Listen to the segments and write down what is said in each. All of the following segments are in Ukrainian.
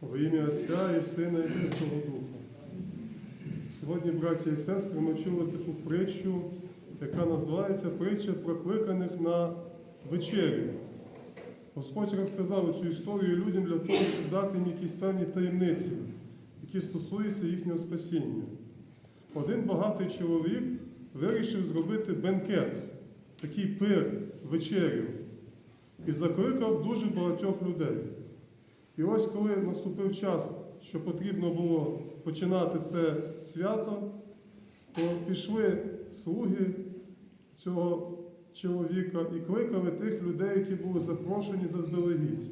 Во ім'я Отця і Сина і Святого Духа. Сьогодні, браті і сестри, ми чули таку притчу, яка називається притча прокликаних на вечерю. Господь розказав цю історію людям для того, щоб дати їм якісь певні таємниці, які стосуються їхнього спасіння. Один багатий чоловік вирішив зробити бенкет, такий пир, вечерю, і закликав дуже багатьох людей. І ось коли наступив час, що потрібно було починати це свято, то пішли слуги цього чоловіка і кликали тих людей, які були запрошені заздалегідь.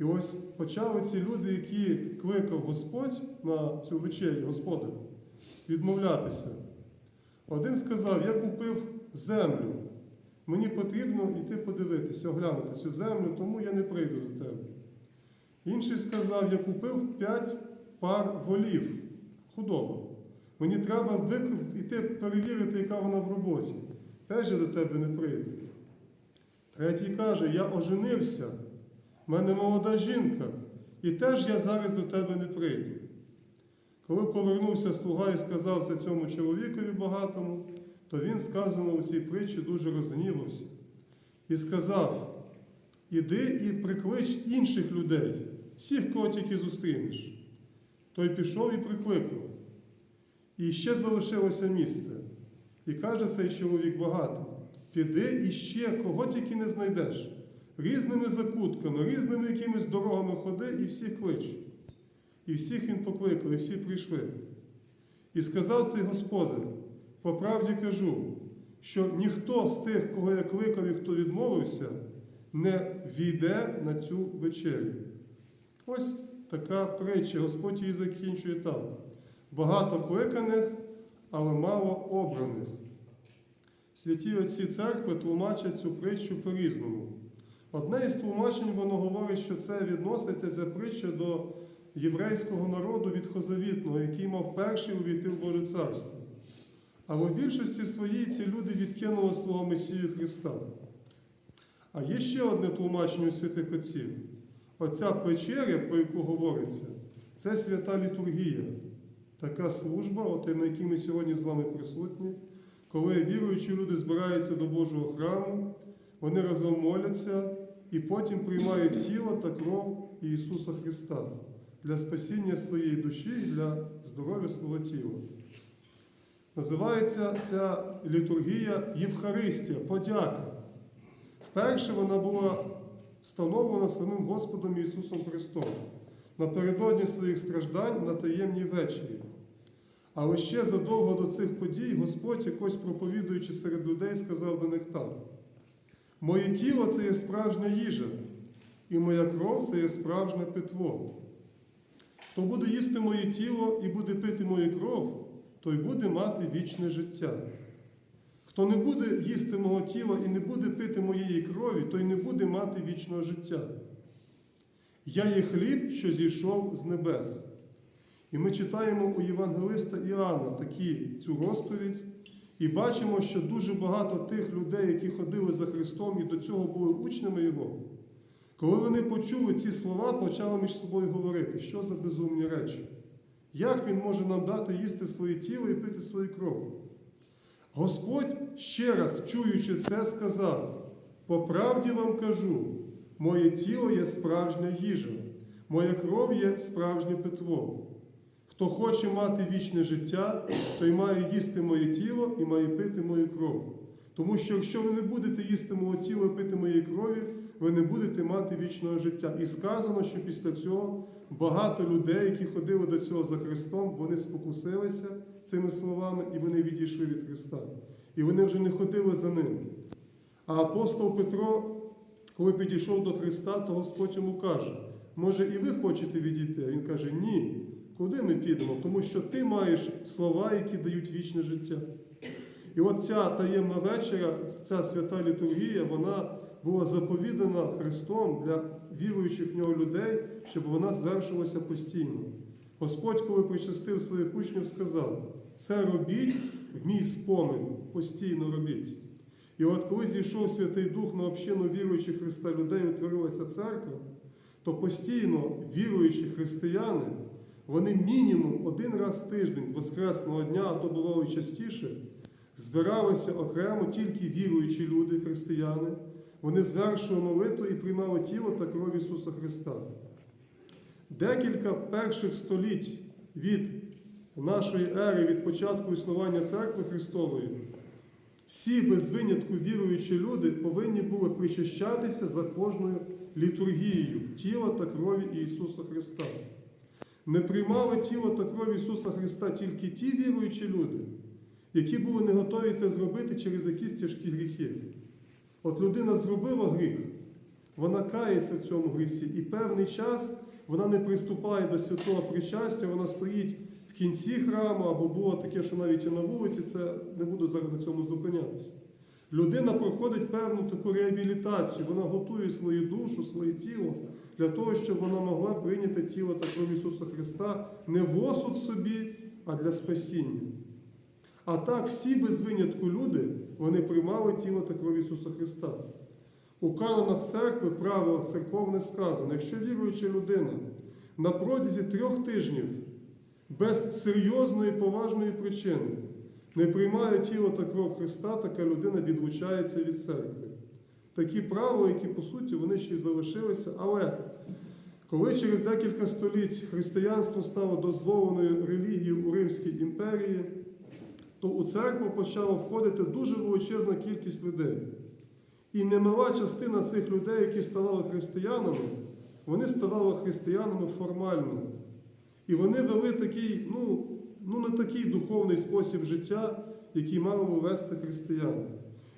І ось почали ці люди, які кликав Господь на цю вечерю, Господа, відмовлятися. Один сказав: Я купив землю. Мені потрібно йти подивитися, оглянути цю землю, тому я не прийду до тебе. Інший сказав, я купив п'ять пар волів, худоба. Мені треба іти перевірити, яка вона в роботі. Теж я до тебе не прийду. Третій каже, я оженився, в мене молода жінка, і теж я зараз до тебе не прийду. Коли повернувся слуга і сказав це цьому чоловікові багатому, то він, сказано у цій притчі, дуже розгнівався і сказав: Іди і приклич інших людей, всіх, кого тільки зустрінеш. Той пішов і прикликав. І ще залишилося місце. І каже цей чоловік багатий: піди і ще кого тільки не знайдеш, різними закутками, різними якимись дорогами ходи і всіх клич. І всіх він покликав, і всі прийшли. І сказав цей господар: по правді кажу, що ніхто з тих, кого я кликав і хто відмовився, не війде на цю вечерю. Ось така притча, Господь її закінчує так. Багато кликаних, але мало обраних. Святі отці церкви тлумачать цю притчу по-різному. Одне із тлумачень воно говорить, що це відноситься ця притча до єврейського народу відхозавітного, який мав перший увійти в Боже царство. Але в більшості своїй ці люди відкинули свого Месію Христа. А є ще одне тлумачення у святих отців. Оця печеря, про яку говориться, це свята літургія, така служба, от на якій ми сьогодні з вами присутні, коли віруючі люди збираються до Божого храму, вони разом моляться і потім приймають тіло та кров Ісуса Христа для спасіння своєї душі і для здоров'я свого тіла. Називається ця літургія Євхаристія, подяка. Вперше вона була встановлена самим Господом Ісусом Христом напередодні своїх страждань на таємній вечері. Але ще задовго до цих подій Господь, якось проповідуючи серед людей, сказав до них так: Моє тіло це є справжня їжа, і моя кров це є справжнє питво. Хто буде їсти моє тіло і буде пити мою кров, той буде мати вічне життя. Хто не буде їсти мого тіла і не буде пити моєї крові, той не буде мати вічного життя. Я є хліб, що зійшов з небес. І ми читаємо у Євангелиста Іоанна такі цю розповідь, і бачимо, що дуже багато тих людей, які ходили за Христом і до цього були учнями Його, коли вони почули ці слова, почали між собою говорити, що за безумні речі. Як Він може нам дати їсти своє тіло і пити свою кров? Господь ще раз, чуючи це, сказав: по правді вам кажу, моє тіло є справжня їжа, моя кров є справжнє питво. Хто хоче мати вічне життя, той має їсти моє тіло і має пити мою кров. Тому що якщо ви не будете їсти мого тіла і пити моєї крові, ви не будете мати вічного життя. І сказано, що після цього багато людей, які ходили до цього за Христом, вони спокусилися цими словами і вони відійшли від Христа. І вони вже не ходили за ним. А апостол Петро, коли підійшов до Христа, то Господь йому каже: може, і ви хочете відійти? А Він каже, ні. Куди ми підемо? Тому що ти маєш слова, які дають вічне життя. І от ця таємна вечеря, ця свята літургія, вона була заповідана Христом для віруючих в нього людей, щоб вона звершилася постійно. Господь, коли причастив своїх учнів, сказав: це робіть в мій спомин, постійно робіть. І от коли зійшов Святий Дух на общину віруючих Христа людей, утворилася церква, то постійно віруючі християни, вони мінімум один раз в тиждень з Воскресного дня, а то бувало частіше, збиралися окремо тільки віруючі люди, християни. Вони звершували молитву і приймали тіло та кров Ісуса Христа. Декілька перших століть від нашої ери, від початку існування церкви Христової, всі без винятку віруючі люди повинні були причащатися за кожною літургією тіла та крові Ісуса Христа. Не приймали тіло та кров Ісуса Христа тільки ті віруючі люди, які були не готові це зробити через якісь тяжкі гріхи. От людина зробила гріх, вона кається в цьому грісі, і певний час вона не приступає до святого причастя, вона стоїть кінці храму, або було таке, що навіть і на вулиці, це не буду зараз на цьому зупинятися. Людина проходить певну таку реабілітацію, вона готує свою душу, своє тіло для того, щоб вона могла прийняти тіло та кров Ісуса Христа не в осуд собі, а для спасіння. А так всі без винятку люди, вони приймали тіло та кров Ісуса Христа. У канонах церкви правилах церковне сказано, якщо віруюча людина на протязі трьох тижнів без серйозної поважної причини не приймає тіло та кров Христа, така людина відлучається від церкви. Такі правила, які по суті вони ще й залишилися, але коли через декілька століть християнство стало дозволеною релігією у Римській імперії, то у церкву почала входити дуже величезна кількість людей. І немала частина цих людей, які ставали християнами, вони ставали християнами формально. І вони вели такий, ну, ну не такий духовний спосіб життя, який мали би вести християни.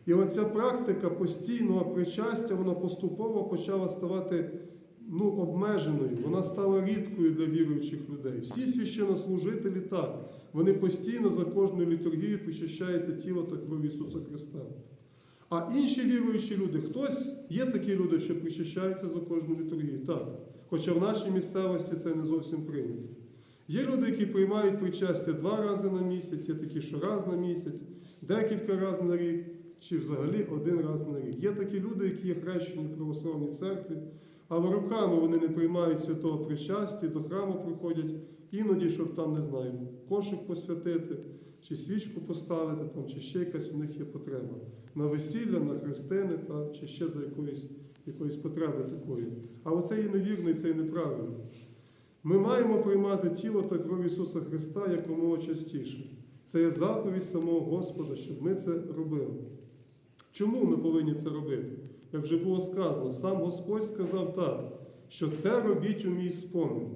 І оця практика постійного причастя, вона поступово почала ставати ну, обмеженою, вона стала рідкою для віруючих людей. Всі священнослужителі так, вони постійно за кожною літургією причащається тіло та кров Ісуса Христа. А інші віруючі люди, хтось є такі люди, що причащаються за кожну літургію, так. Хоча в нашій місцевості це не зовсім прийнято. Є люди, які приймають причастя два рази на місяць, є такі, що раз на місяць, декілька разів на рік, чи взагалі один раз на рік. Є такі люди, які є хрещені в православній церкві, але руками вони не приймають святого причастя, до храму приходять іноді, щоб там, не знаю, кошик посвятити, чи свічку поставити, там, чи ще якась у них є потреба. На весілля, на хрестини, та, чи ще за якоїсь, якоїсь потреби такої. Але це і невірно, і це і неправильно. Ми маємо приймати тіло та кров Ісуса Христа якомога частіше. Це є заповідь самого Господа, щоб ми це робили. Чому ми повинні це робити? Як вже було сказано, сам Господь сказав так, що це робіть у мій спомин.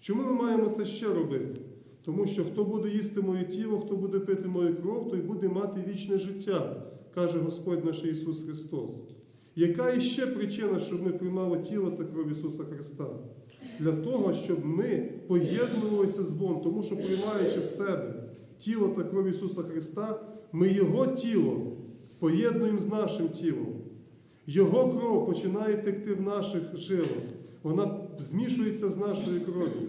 Чому ми маємо це ще робити? Тому що хто буде їсти моє тіло, хто буде пити мою кров, той буде мати вічне життя, каже Господь наш Ісус Христос. Яка іще причина, щоб ми приймали тіло та кров Ісуса Христа? Для того, щоб ми поєднувалися з Богом, тому що приймаючи в себе тіло та кров Ісуса Христа, ми Його тіло поєднуємо з нашим тілом. Його кров починає текти в наших жилах, вона змішується з нашою кров'ю.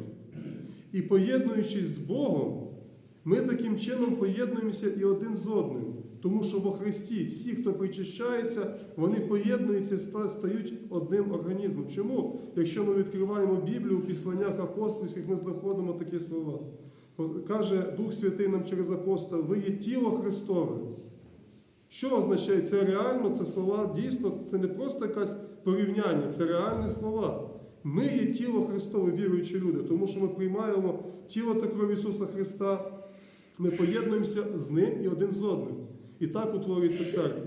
І поєднуючись з Богом, ми таким чином поєднуємося і один з одним. Тому що во Христі всі, хто причащається, вони поєднуються і стають одним організмом. Чому? Якщо ми відкриваємо Біблію у післаннях апостольських, ми знаходимо такі слова. Каже Дух Святий нам через апостола, ви є тіло Христове. Що означає це реально? Це слова дійсно, це не просто якесь порівняння, це реальні слова. Ми є тіло Христове, віруючі люди, тому що ми приймаємо тіло та кров Ісуса Христа, ми поєднуємося з Ним і один з одним. І так утворюється церква.